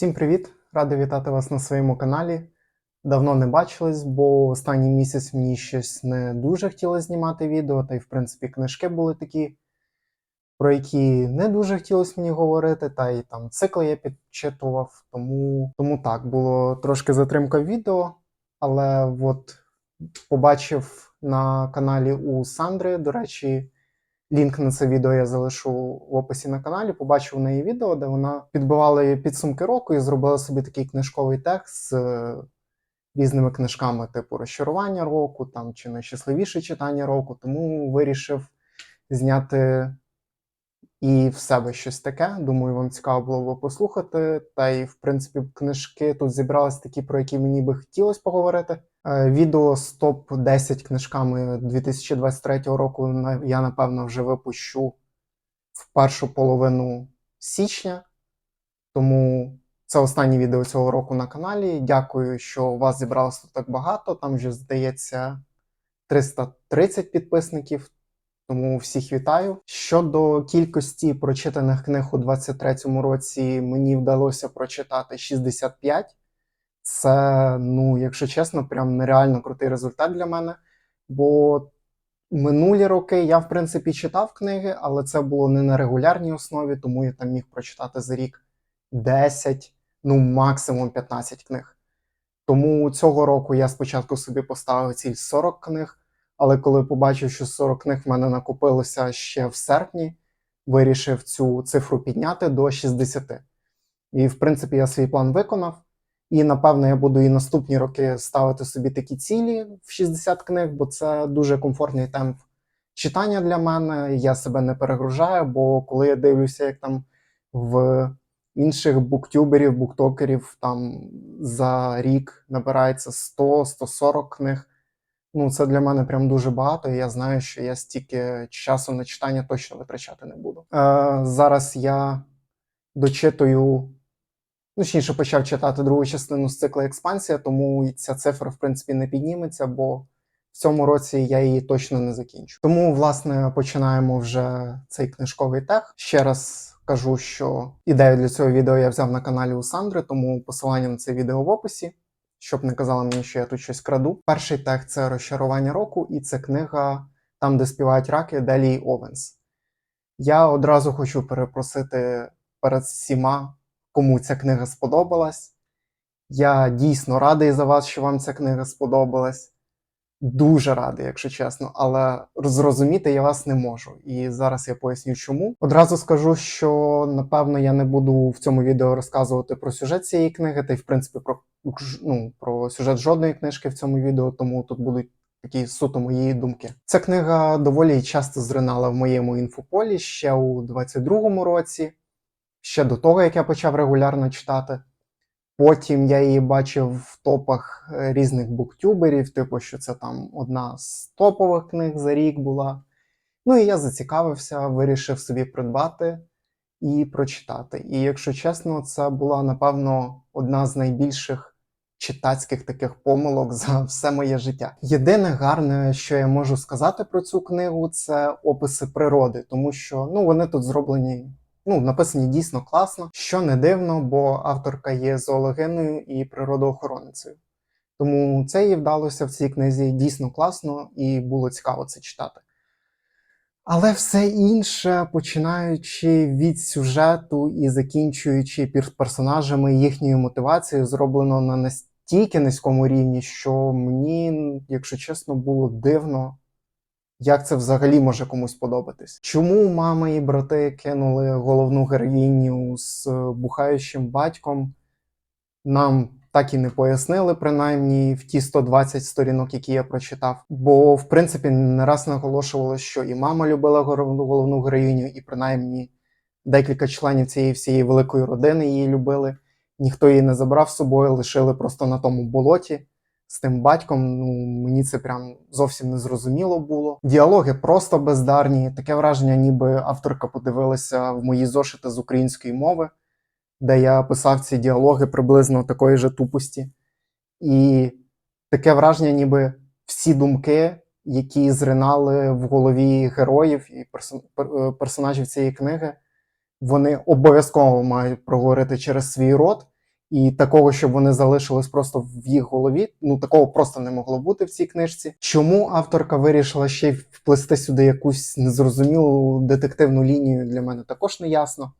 Всім привіт! Радий вітати вас на своєму каналі. Давно не бачились, бо останній місяць мені щось не дуже хотілося знімати відео, та й в принципі книжки були такі, про які не дуже хотілося мені говорити, та й там цикли я підчитував. Тому, тому так, було трошки затримка відео, але от побачив на каналі у Сандри, до речі. Лінк на це відео я залишу в описі на каналі. Побачив в неї відео, де вона підбивала підсумки року і зробила собі такий книжковий текст з е, різними книжками, типу розчарування року там чи найщасливіше читання року. Тому вирішив зняти і в себе щось таке. Думаю, вам цікаво було б послухати. Та й, в принципі, книжки тут зібрались такі, про які мені би хотілося поговорити. Е, Відео з топ 10 книжками 2023 року я напевно вже випущу в першу половину січня. Тому це останнє відео цього року на каналі. Дякую, що у вас зібралося так багато. Там вже здається 330 підписників. Тому всіх вітаю. Щодо кількості прочитаних книг у 2023 році, мені вдалося прочитати 65. Це, ну, якщо чесно, прям нереально крутий результат для мене. Бо минулі роки я, в принципі, читав книги, але це було не на регулярній основі, тому я там міг прочитати за рік 10, ну максимум 15 книг. Тому цього року я спочатку собі поставив ціль 40 книг, але коли побачив, що 40 книг в мене накопилося ще в серпні, вирішив цю цифру підняти до 60. І, в принципі, я свій план виконав. І напевно я буду і наступні роки ставити собі такі цілі в 60 книг, бо це дуже комфортний темп читання для мене. Я себе не перегружаю, бо коли я дивлюся, як там в інших буктюберів, буктокерів там за рік набирається 100-140 книг. Ну, це для мене прям дуже багато. І я знаю, що я стільки часу на читання точно витрачати не буду. Е, зараз я дочитую Точніше, почав читати другу частину з цикла експансія, тому ця цифра, в принципі, не підніметься, бо в цьому році я її точно не закінчу. Тому, власне, починаємо вже цей книжковий тех. Ще раз кажу, що ідею для цього відео я взяв на каналі у Сандри, тому посилання на це відео в описі, щоб не казали мені, що я тут щось краду. Перший тех це розчарування року, і це книга там, де співають раки Делії Овенс. Я одразу хочу перепросити перед всіма кому ця книга сподобалась. Я дійсно радий за вас, що вам ця книга сподобалась. Дуже радий, якщо чесно, але зрозуміти я вас не можу. І зараз я поясню, чому. Одразу скажу, що напевно я не буду в цьому відео розказувати про сюжет цієї книги, та й в принципі про, ну, про сюжет жодної книжки в цьому відео, тому тут будуть такі суто мої думки. Ця книга доволі часто зринала в моєму інфополі ще у 22-му році ще до того, як я почав регулярно читати. Потім я її бачив в топах е, різних буктюберів, типу, що це там одна з топових книг за рік була. Ну і я зацікавився, вирішив собі придбати і прочитати. І якщо чесно, це була, напевно, одна з найбільших читацьких таких помилок за все моє життя. Єдине гарне, що я можу сказати про цю книгу, це описи природи, тому що ну, вони тут зроблені ну, написані дійсно класно, що не дивно, бо авторка є зоологиною і природоохоронницею. Тому це їй вдалося в цій книзі дійсно класно і було цікаво це читати. Але все інше, починаючи від сюжету і закінчуючи персонажами їхньою мотивацією, зроблено на настільки низькому рівні, що мені, якщо чесно, було дивно як це взагалі може комусь подобатись? Чому мама і брати кинули головну героїню з бухаючим батьком? Нам так і не пояснили, принаймні в ті 120 сторінок, які я прочитав. Бо, в принципі, не раз наголошувало, що і мама любила головну героїню, і принаймні декілька членів цієї всієї великої родини її любили. Ніхто її не забрав з собою, лишили просто на тому болоті з тим батьком, ну мені це прям зовсім не зрозуміло було. Діалоги просто бездарні. Таке враження, ніби авторка подивилася в мої зошити з української мови, де я писав ці діалоги приблизно такої же тупості. І таке враження, ніби всі думки, які зринали в голові героїв і е, персонажів цієї книги, вони обов'язково мають проговорити через свій рот. І такого, щоб вони залишились просто в їх голові, ну такого просто не могло бути в цій книжці. Чому авторка вирішила ще й вплести сюди якусь незрозумілу детективну лінію, для мене також не ясно.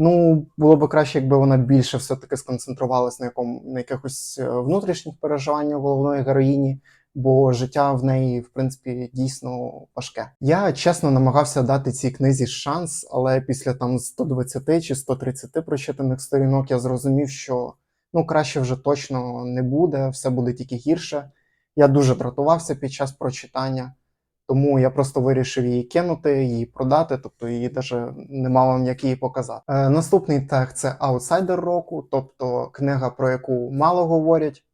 Ну, було б краще, якби вона більше все-таки сконцентрувалась на якому на якихось е, внутрішніх переживаннях головної героїні, бо життя в неї, в принципі, дійсно важке. Я чесно намагався дати цій книзі шанс, але після там 120 чи 130 прочитаних сторінок я зрозумів, що ну краще вже точно не буде, все буде тільки гірше. Я дуже дратувався під час прочитання. Тому я просто вирішив її кинути, її продати, тобто її навіть не мав як її показати. Е, наступний тег це аутсайдер року, тобто книга, про яку мало говорять.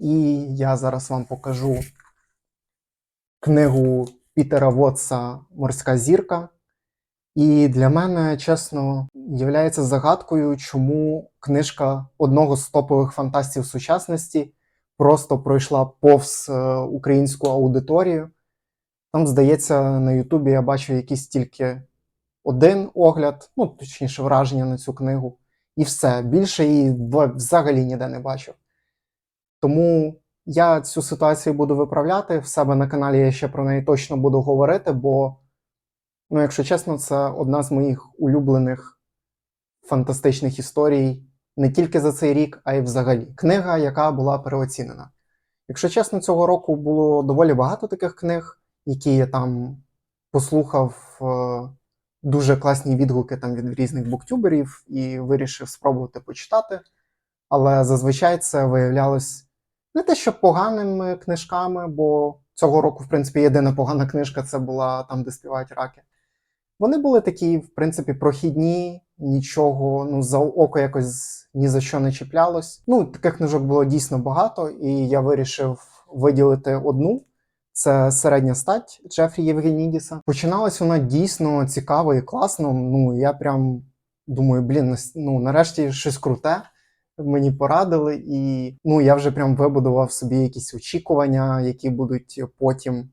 І я зараз вам покажу книгу Пітера Вотса Морська зірка. І для мене, чесно, є загадкою, чому книжка одного з топових фантастів сучасності просто пройшла повз е, українську аудиторію. Там, здається, на Ютубі я бачу якийсь тільки один огляд, ну, точніше, враження на цю книгу. І все. Більше її взагалі ніде не бачив. Тому я цю ситуацію буду виправляти. В себе на каналі я ще про неї точно буду говорити, бо, ну, якщо чесно, це одна з моїх улюблених фантастичних історій не тільки за цей рік, а й взагалі. Книга, яка була переоцінена. Якщо чесно, цього року було доволі багато таких книг які я там послухав е, дуже класні відгуки там від різних буктюберів і вирішив спробувати почитати. Але зазвичай це виявлялось не те, що поганими книжками, бо цього року, в принципі, єдина погана книжка це була там, де співають раки. Вони були такі, в принципі, прохідні, нічого, ну, за око якось ні за що не чіплялось. Ну, таких книжок було дійсно багато, і я вирішив виділити одну. Це середня стать Джефрі Євгенідіса. Починалась вона дійсно цікаво і класно. Ну я прям думаю, блін, ну нарешті щось круте. Мені порадили, і ну я вже прям вибудував собі якісь очікування, які будуть потім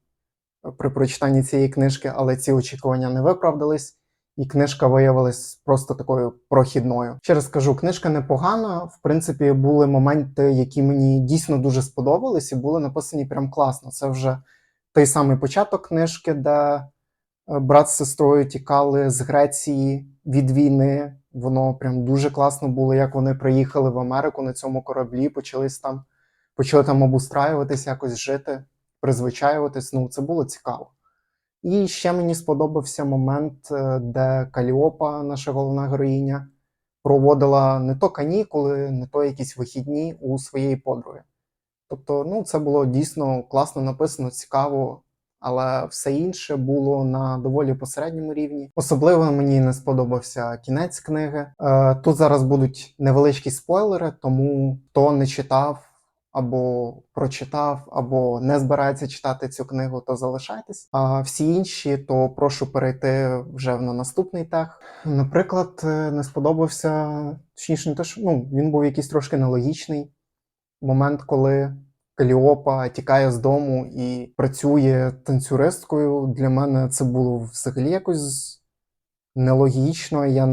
при прочитанні цієї книжки, але ці очікування не виправдались, і книжка виявилась просто такою прохідною. Ще раз скажу, книжка непогана. В принципі, були моменти, які мені дійсно дуже сподобались, і були написані прям класно. Це вже той самий початок книжки, де е, брат з сестрою тікали з Греції від війни. Воно прям дуже класно було, як вони приїхали в Америку на цьому кораблі, почались там, почали там обустраюватись, якось жити, призвичаюватись. Ну, це було цікаво. І ще мені сподобався момент, е, де Каліопа, наша головна героїня, проводила не то канікули, не то якісь вихідні у своєї подруги. Тобто, ну, це було дійсно класно написано, цікаво, але все інше було на доволі посередньому рівні. Особливо мені не сподобався кінець книги. Е, Тут зараз будуть невеличкі спойлери, тому хто не читав. Або прочитав, або не збирається читати цю книгу, то залишайтесь. А всі інші, то прошу перейти вже на наступний тег. Наприклад, е, не сподобався точніше, не те, що ну він був якийсь трошки нелогічний момент, коли Каліопа тікає з дому і працює танцюристкою. Для мене це було взагалі якось нелогічно. Я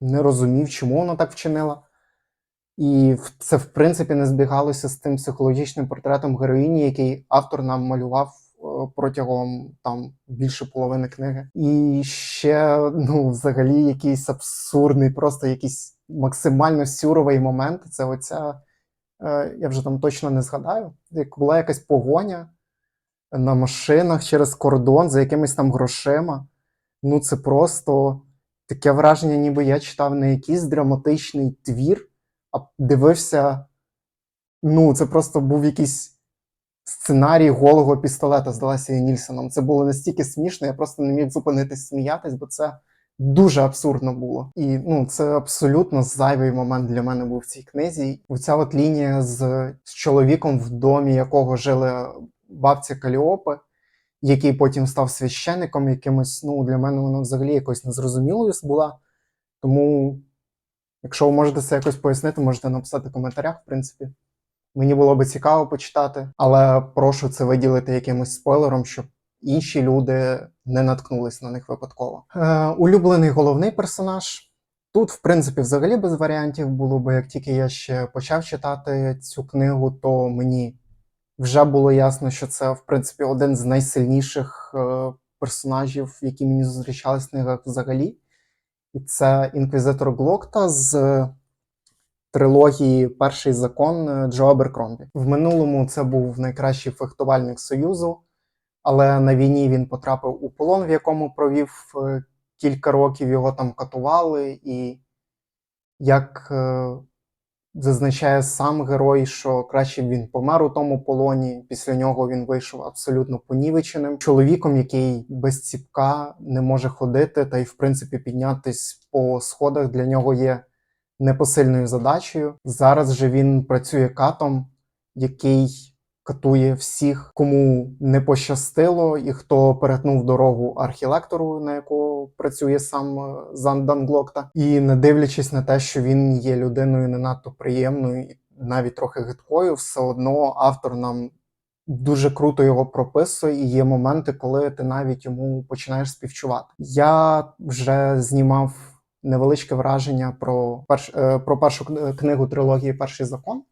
не розумів, чому вона так вчинила. І це, в принципі, не збігалося з тим психологічним портретом героїні, який автор нам малював е, протягом там більше половини книги. І ще, ну, взагалі, якийсь абсурдний, просто якийсь максимально сюровий момент. Це оця. Е, я вже там точно не згадаю, як була якась погоня на машинах через кордон за якимись там грошима. Ну, це просто таке враження, ніби я читав не якийсь драматичний твір, а дивився. Ну, це просто був якийсь сценарій голого пістолета з Лесі Нільсоном. Це було настільки смішно, я просто не міг зупинитись сміятись, бо це дуже абсурдно було. І ну, це абсолютно зайвий момент для мене був в цій книзі. Оця от лінія з, з чоловіком, в домі якого жили бабці Каліопи, який потім став священником якимось. Ну, для мене вона взагалі якось незрозумілою була. Тому, якщо ви можете це якось пояснити, можете написати в коментарях, в принципі. Мені було би цікаво почитати, але прошу це виділити якимось спойлером, щоб інші люди не наткнулись на них випадково. Е, Улюблений головний персонаж Тут, в принципі, взагалі без варіантів було, бо як тільки я ще почав читати цю книгу, то мені вже було ясно, що це, в принципі, один з найсильніших е, персонажів, які мені зустрічались в книгах взагалі. І це інквізитор Глокта з трилогії Перший закон Джо Аберкромбі. В минулому це був найкращий фехтувальник Союзу, але на війні він потрапив у полон, в якому провів е, кілька років, його там катували, і як е, зазначає сам герой, що краще він помер у тому полоні. Після нього він вийшов абсолютно понівеченим чоловіком, який без ціпка не може ходити, та й в принципі піднятись по сходах для нього є непосильною задачею. Зараз же він працює катом, який катує всіх, кому не пощастило, і хто перетнув дорогу архілектору, на якого працює сам е, Зандан Глокта. І не дивлячись на те, що він є людиною не надто приємною, і навіть трохи гидкою, все одно автор нам. Дуже круто його прописує, і є моменти, коли ти навіть йому починаєш співчувати. Я вже знімав невеличке враження про перш, е, про першу книгу трилогії Перший закон.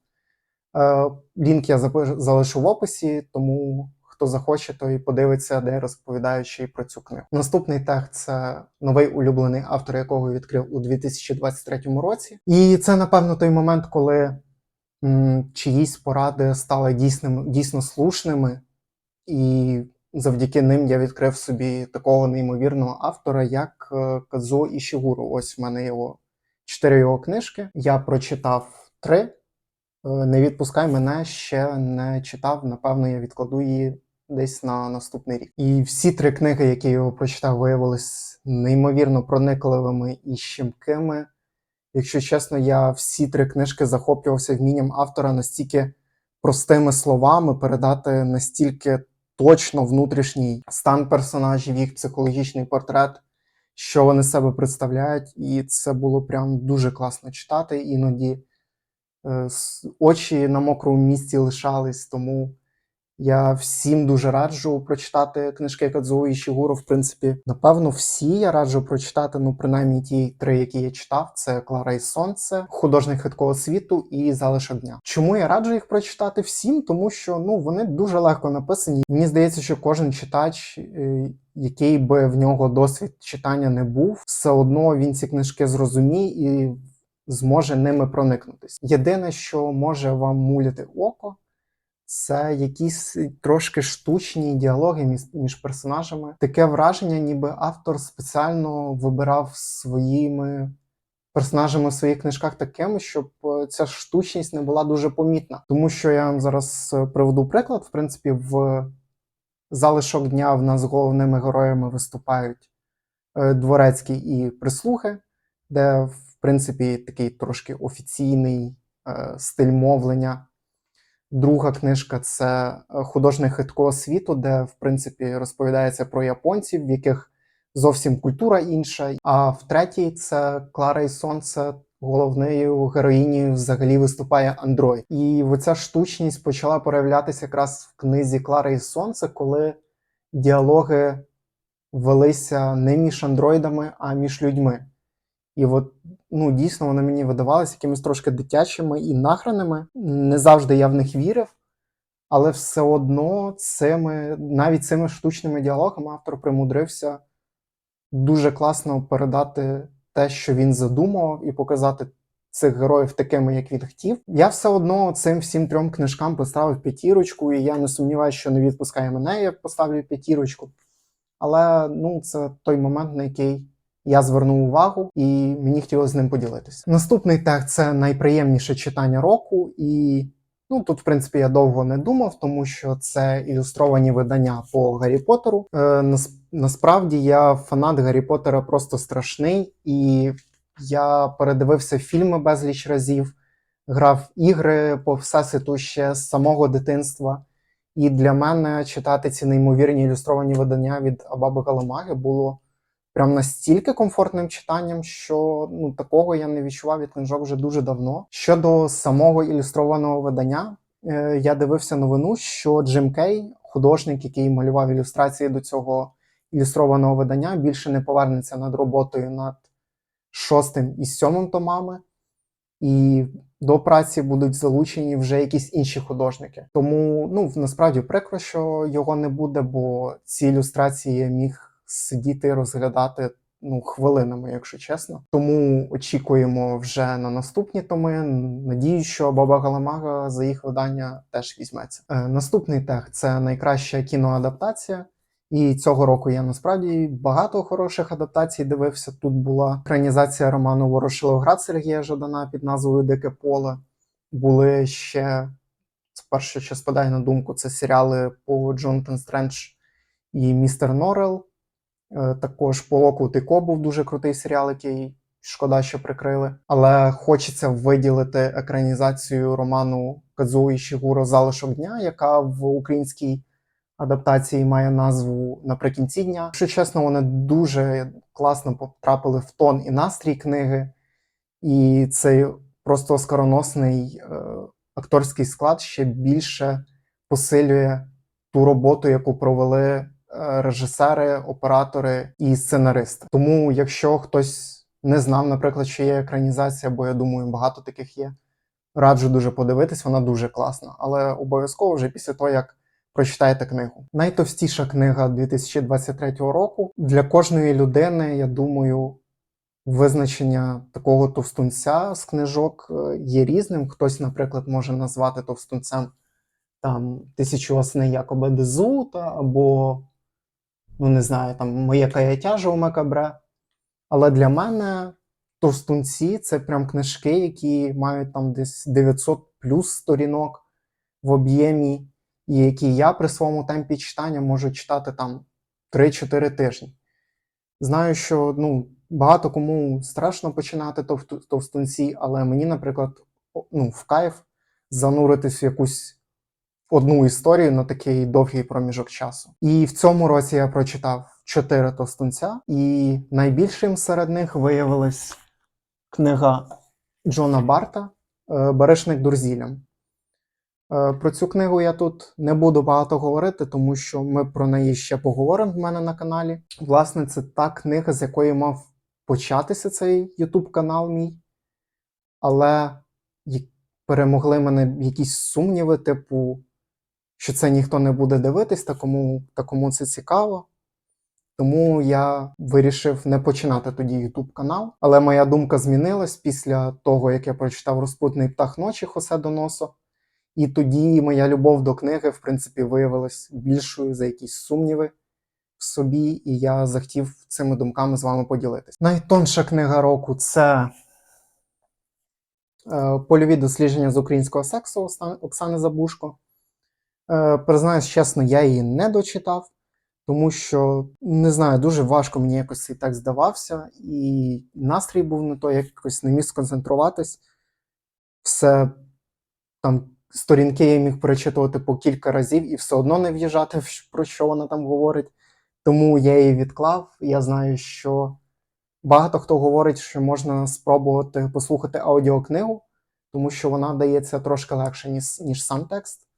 Е, Лінк я залишу в описі, тому хто захоче, той подивиться, де я розповідаю ще й про цю книгу. Наступний тег це новий улюблений автор, якого відкрив у 2023 році. І це, напевно, той момент, коли м, чиїсь поради стали дійсним, дійсно слушними, і завдяки ним я відкрив собі такого неймовірного автора, як е, Казо Ішігуру. Ось в мене його чотири його книжки. Я прочитав три. Е, Не відпускай мене ще не читав. Напевно, я відкладу її десь на наступний рік. І всі три книги, які я його прочитав, виявились неймовірно проникливими і щемкими. Якщо чесно, я всі три книжки захоплювався вмінням автора настільки простими словами передати настільки точно внутрішній стан персонажів, їх психологічний портрет, що вони себе представляють, і це було прям дуже класно читати. Іноді очі на мокрому місці лишались, тому я всім дуже раджу прочитати книжки Кадзуо Ішігуро. В принципі, напевно, всі я раджу прочитати, ну, принаймні ті три, які я читав: це Клара і Сонце, художник хиткого світу і Залишок дня. Чому я раджу їх прочитати всім? Тому що ну вони дуже легко написані. Мені здається, що кожен читач, е, який би в нього досвід читання не був, все одно він ці книжки зрозуміє і зможе ними проникнутися. Єдине, що може вам муляти око, це якісь трошки штучні діалоги між, персонажами. Таке враження, ніби автор спеціально вибирав своїми персонажами в своїх книжках такими, щоб е, ця штучність не була дуже помітна. Тому що я вам зараз е, приведу приклад. В принципі, в залишок дня в нас головними героями виступають е, дворецький і прислуги, де, в принципі, такий трошки офіційний е, стиль мовлення. Друга книжка це е, художник хиткого світу, де в принципі розповідається про японців, в яких зовсім культура інша. А в третій це Клара і Сонце. Головною героїнею взагалі виступає Андроїд. І оця штучність почала проявлятися якраз в книзі Клара і Сонце, коли діалоги велися не між андроїдами, а між людьми. І от ну, дійсно вони мені видавалися якимись трошки дитячими і нахраними. Не завжди я в них вірив, але все одно цими, навіть цими штучними діалогами автор примудрився дуже класно передати те, що він задумав, і показати цих героїв такими, як він хотів. Я все одно цим всім трьом книжкам поставив п'ятірочку, і я не сумніваюся, що не відпускає мене, я поставлю п'ятірочку. Але ну, це той момент, на який я звернув увагу, і мені хотілося з ним поділитися. Наступний тег це найприємніше читання року, і ну тут, в принципі, я довго не думав, тому що це ілюстровані видання по Гаррі Поттеру. Е, нас- насправді я фанат Гаррі Поттера просто страшний, і я передивився фільми безліч разів, грав ігри по всесвіту ще з самого дитинства. І для мене читати ці неймовірні ілюстровані видання від Абаби Галамаги було прям настільки комфортним читанням, що ну такого я не відчував від книжок вже дуже давно. Щодо самого ілюстрованого видання, е, я дивився новину, що Джим Кей, художник, який малював ілюстрації до цього ілюстрованого видання, більше не повернеться над роботою над шостим і сьомим томами, і до праці будуть залучені вже якісь інші художники. Тому ну насправді прикро, що його не буде, бо ці ілюстрації міг сидіти і розглядати ну, хвилинами, якщо чесно. Тому очікуємо вже на наступні томи. Надію, що Баба Галамага за їх видання теж візьметься. Е, наступний тег це найкраща кіноадаптація. І цього року я насправді багато хороших адаптацій дивився. Тут була екранізація роману Ворошиловград Сергія Жадана під назвою Дике поле. Були ще перше, що спадає на думку, це серіали по Джонатан Стрендж і Містер Норрел. Е, Також Полокут і Ко був дуже крутий серіал, який шкода, що прикрили. Але хочеться виділити екранізацію роману Кадзуї Шігуро Залишок дня, яка в українській адаптації має назву наприкінці дня. Якщо чесно, вони дуже класно потрапили в тон і настрій книги, і цей просто скороносний е, акторський склад ще більше посилює ту роботу, яку провели режисери, оператори і сценаристи. Тому, якщо хтось не знав, наприклад, що є екранізація, бо я думаю, багато таких є. Раджу дуже подивитись, вона дуже класна, але обов'язково вже після того, як прочитаєте книгу. Найтовстіша книга 2023 року для кожної людини, я думаю, визначення такого товстунця з книжок е, є різним. Хтось, наприклад, може назвати товстунцем там тисячу осени Якоба Дезута, або, ну не знаю, там моє каяття Жауме Кабре. Але для мене товстунці це прям книжки, які мають там десь 900 плюс сторінок в об'ємі, і які я при своєму темпі читання можу читати там 3-4 тижні. Знаю, що ну, багато кому страшно починати товстунці, але мені, наприклад, ну, в кайф зануритись в якусь одну історію на такий довгий проміжок часу. І в цьому році я прочитав чотири товстунця, і найбільшим серед них виявилась книга Джона Барта е, Берешник Дурзілям. Е, Про цю книгу я тут не буду багато говорити, тому що ми про неї ще поговоримо в мене на каналі. Власне, це та книга, з якої мав початися цей YouTube канал мій. Але перемогли мене якісь сумніви, типу, що це ніхто не буде дивитись, та кому, та кому це цікаво. Тому я вирішив не починати тоді YouTube канал. Але моя думка змінилась після того, як я прочитав Розпутний птах ночі Хосе Доносо. І тоді моя любов до книги, в принципі, виявилась більшою за якісь сумніви в собі, і я захотів цими думками з вами поділитись. Найтонша книга року це е, Польові дослідження з українського сексу Оксани Забушко. Е, Признаюсь чесно, я її не дочитав, тому що не знаю, дуже важко мені якось цей текст здавався, і настрій був не той, якось не міг сконцентруватись. Все там сторінки я міг перечитувати по кілька разів і все одно не в'їжджати, про що вона там говорить. Тому я її відклав. Я знаю, що багато хто говорить, що можна спробувати послухати аудіокнигу, тому що вона дається трошки легше, ніж, ніж сам текст.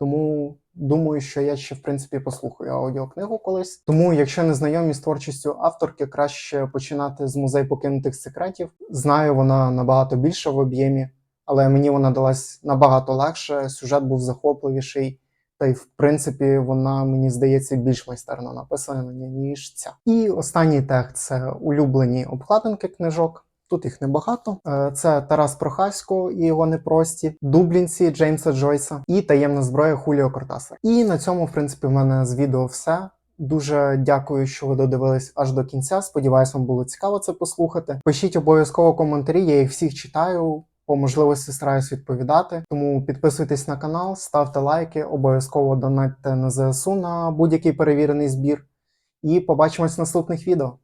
Тому думаю, що я ще в принципі послухаю аудіокнигу колись. Тому, якщо не знайомі з творчістю авторки, краще починати з музей покинутих секретів. Знаю, вона набагато більша в об'ємі, але мені вона далась набагато легше. Сюжет був захопливіший. Та й в принципі вона мені здається більш майстерно написана ніж ця. І останній тег це улюблені обкладинки книжок. Тут їх небагато. Е, Це Тарас Прохасько і його непрості, Дублінці Джеймса Джойса і таємна зброя Хуліо Кортаса. І на цьому, в принципі, в мене з відео все. Дуже дякую, що ви додивились аж до кінця. Сподіваюсь, вам було цікаво це послухати. Пишіть обов'язково коментарі, я їх всіх читаю. По можливості стараюсь відповідати. Тому підписуйтесь на канал, ставте лайки, обов'язково донатьте на ЗСУ на будь-який перевірений збір. І побачимось в наступних відео.